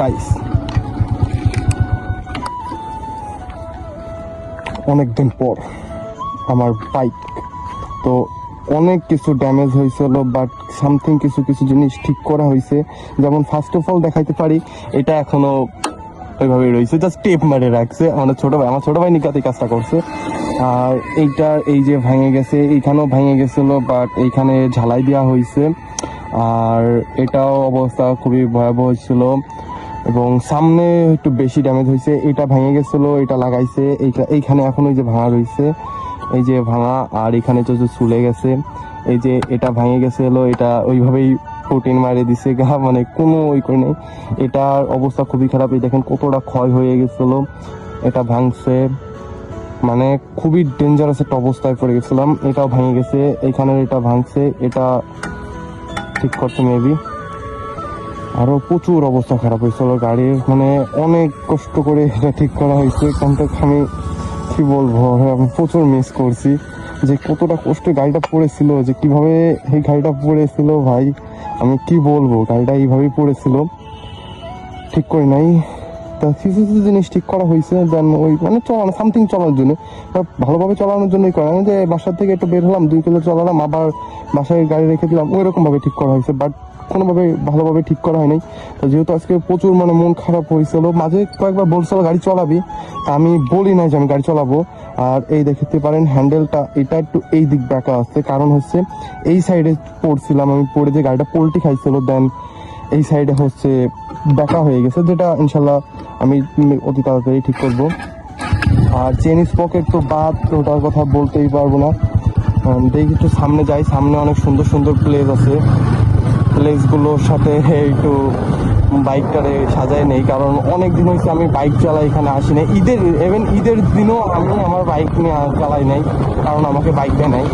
Guys অনেকদিন পর আমার বাইক তো অনেক কিছু ড্যামেজ হয়েছিল বাট সামথিং কিছু কিছু জিনিস ঠিক করা হয়েছে। যেমন ফার্স্ট অফ অল দেখাইতে পারি, এটা এখনও ওইভাবেই রয়েছে। জাস্ট টেপ মারে রাখছে। আমাদের ছোট ভাই আমার ছোটো ভাই নিকাতে কাজটা করছে। আর এইটা এই যে ভেঙে গেছে, এইখানেও ভেঙে গেছিল বাট এইখানে ঝালাই দেওয়া হয়েছে। আর এটাও অবস্থা খুবই ভয়াবহ ছিল এবং সামনে একটু বেশি ড্যামেজ হয়েছে এটা ভেঙে গেছিল, এটা লাগাইছে, এইটা এইখানে এখন ওই যে ভাঙা রয়েছে এই যে ভাঙা, আর এখানে যে চুলে গেছে, এই যে এটা ভেঙে গেছে হলো এটা ওইভাবেই প্রোটিন মারে দিছে গা মানে কোনো ওই করে নেই। এটার অবস্থা খুবই খারাপ। এই দেখেন কতটা ক্ষয় হয়ে গেছিল। এটা ভাঙছে। মানে খুবই ডেঞ্জারাস একটা অবস্থায় পড়ে গেছিলাম। এটাও ভেঙে গেছে। এখানে এটা ভাঙছে। এটা ঠিক করতে মেবি আরও প্রচুর অবস্থা খারাপ হয়েছিল গাড়ির। মানে অনেক কষ্ট করে এটা ঠিক করা হয়েছে। কিন্তু আমি কি বলব, আমি প্রচুর মিস করছি যে কতটা কষ্টে গাড়িটা পড়েছিল, যে কীভাবে এই গাড়িটা পড়েছিল ভাই, আমি কি বলব, গাড়িটা এইভাবেই পড়েছিল। ঠিক করে নাই। তা কিছু কিছু জিনিস ঠিক করা হয়েছে দেন ওই মানে চলানো সামথিং চলার জন্য। ভালোভাবে চালানোর জন্যই করা যে বাসার থেকে একটু বের হলাম, দুই কিলো চালালাম, আবার বাসায় গাড়ি রেখে দিলাম ওই রকম ভাবে ঠিক করা হয়েছে। বাট কোনোভাবে ভালোভাবে ঠিক করা হয়নি। তো যেহেতু আজকে প্রচুর মানে মন খারাপ হয়েছিল, মাঝে কয়েকবার বলছিল গাড়ি চালাবি আমি বলি নাই যে আমি গাড়ি চালাবো। আর এই দেখতে পারেন হ্যান্ডেলটা, এটা একটু এই দিক ব্যাকা আসছে কারণ হচ্ছে এই সাইডে পড়ছিলাম আমি, পড়ে যে গাড়িটা পোল্টি খাইছিল দেন এই সাইডে হচ্ছে ব্যাকা হয়ে গেছে, যেটা ইনশাল্লাহ আমি অতি তাড়াতাড়ি ঠিক করব। আর চেন পকেট তো বাদ ওটার কথা বলতেই পারব না। দেখি একটু সামনে যাই, সামনে অনেক সুন্দর সুন্দর প্লেস আছে। প্লেসগুলোর সাথে একটু বাইকটারে সাজায় নেই, কারণ অনেক দিন হয়েছে আমি বাইক চালাই এখানে আসি নাই ঈদের ইভেন ঈদের দিনও আমি আমার বাইক নিয়ে চালাই নাই, কারণ আমাকে বাইক দেয় নাই।